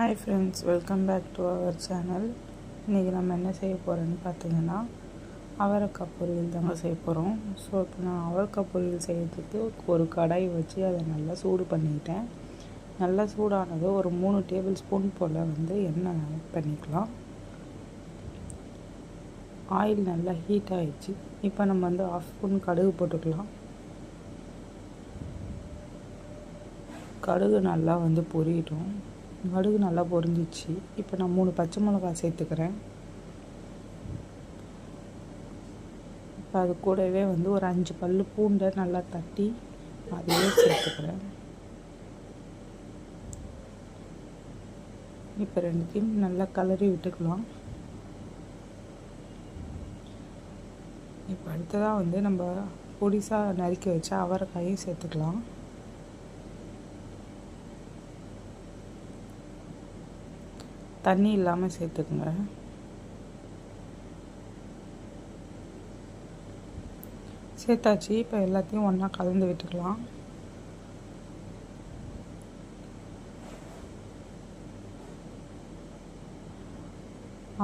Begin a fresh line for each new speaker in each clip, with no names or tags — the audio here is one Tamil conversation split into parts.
Hi friends welcome back to our channel இன்றைக்கி நம்ம என்ன செய்ய போகிறோன்னு பார்த்தீங்கன்னா அவரைக்காய் பொரியல் தாங்க செய்ய போகிறோம் ஸோ இப்போ நான் அவரைக்காய் பொரியல் செய்யறதுக்கு ஒரு கடாய் வச்சு அதை நல்லா சூடு பண்ணிக்கிட்டேன் நல்லா சூடானது ஒரு மூணு டேபிள் ஸ்பூன் போல் வந்து எண்ணெய் ஆட் பண்ணிக்கலாம். ஆயில் நல்லா ஹீட் ஆகிடுச்சு இப்போ நம்ம வந்து ஆஃப் ஸ்பூன் கடுகு போட்டுக்கலாம். கடுகு நல்லா வந்து பொரியட்டும். கடுகு நல்லா பொரிஞ்சிச்சு. இப்போ நான் மூணு பச்சை மிளகாய் சேர்த்துக்கிறேன். இப்போ அது கூடவே வந்து ஒரு அஞ்சு பல் பூண்டை நல்லா தட்டி அதையே சேர்த்துக்கிறேன். இப்போ ரெண்டுத்தையும் நல்லா கலரி விட்டுக்கலாம். இப்போ அடுத்ததாக வந்து நம்ம பொடிசாக நறுக்கி வச்சா அவரைக்காயும் சேர்த்துக்கலாம். தண்ணி இல்லாமல் சேர்த்துக்குங்க. சேர்த்தாச்சு. இப்போ எல்லாத்தையும் ஒன்றா கலந்து விட்டுக்கலாம்.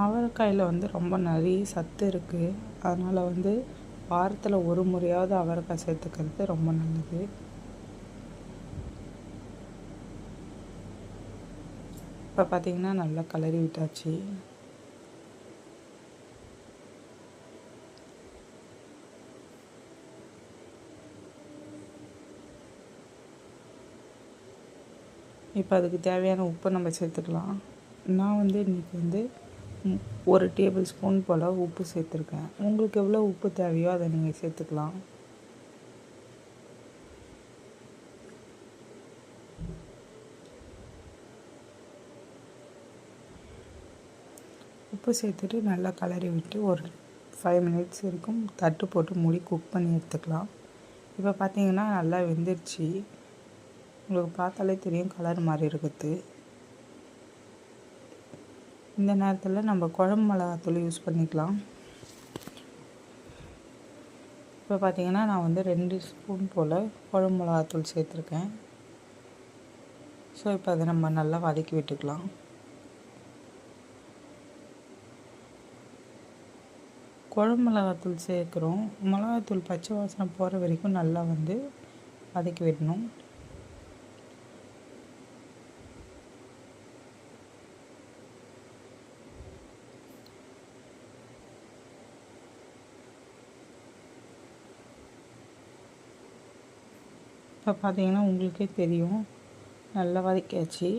அவரைக்காயில் வந்து ரொம்ப நிறைய சத்து இருக்குது அதனால் வந்து வாரத்தில் ஒரு முறையாவது அவரைக்காய் சேர்த்துக்கிறது ரொம்ப நல்லது. இப்போ பார்த்தீங்கன்னா நல்லா கலரி விட்டாச்சு. இப்போ அதுக்கு தேவையான உப்பை நம்ம சேர்த்துக்கலாம். நான் வந்து இன்றைக்கி வந்து ஒரு டேபிள் ஸ்பூன் போல் உப்பு சேர்த்துருக்கேன். உங்களுக்கு எவ்வளோ உப்பு தேவையோ அதை நீங்கள் சேர்த்துக்கலாம். உப்பு சேர்த்துட்டு நல்லா கலரி விட்டு ஒரு ஃபைவ் மினிட்ஸ் வரைக்கும் தட்டு போட்டு மூடி குக் பண்ணி எடுத்துக்கலாம். இப்போ பார்த்தீங்கன்னா நல்லா வெந்துருச்சு. உங்களுக்கு பார்த்தாலே தெரியும் கலர் மாதிரி இருக்குது. இந்த நேரத்தில் நம்ம குழம்பு மிளகாத்தூள் யூஸ் பண்ணிக்கலாம். இப்போ பார்த்தீங்கன்னா நான் வந்து ரெண்டு ஸ்பூன் போல் குழம்பு மிளகாத்தூள் சேர்த்துருக்கேன். ஸோ இப்போ அதை நம்ம நல்லா வதக்கி விட்டுக்கலாம். குழம்பு மிளகாத்தூள் சேர்க்குறோம். மிளகாத்தூள் பச்சை வாசனை போகிற வரைக்கும் நல்லா வந்து வதக்கி விடணும். இப்போ பார்த்தீங்கன்னா உங்களுக்கே தெரியும். நல்லா வதக்கியாச்சு.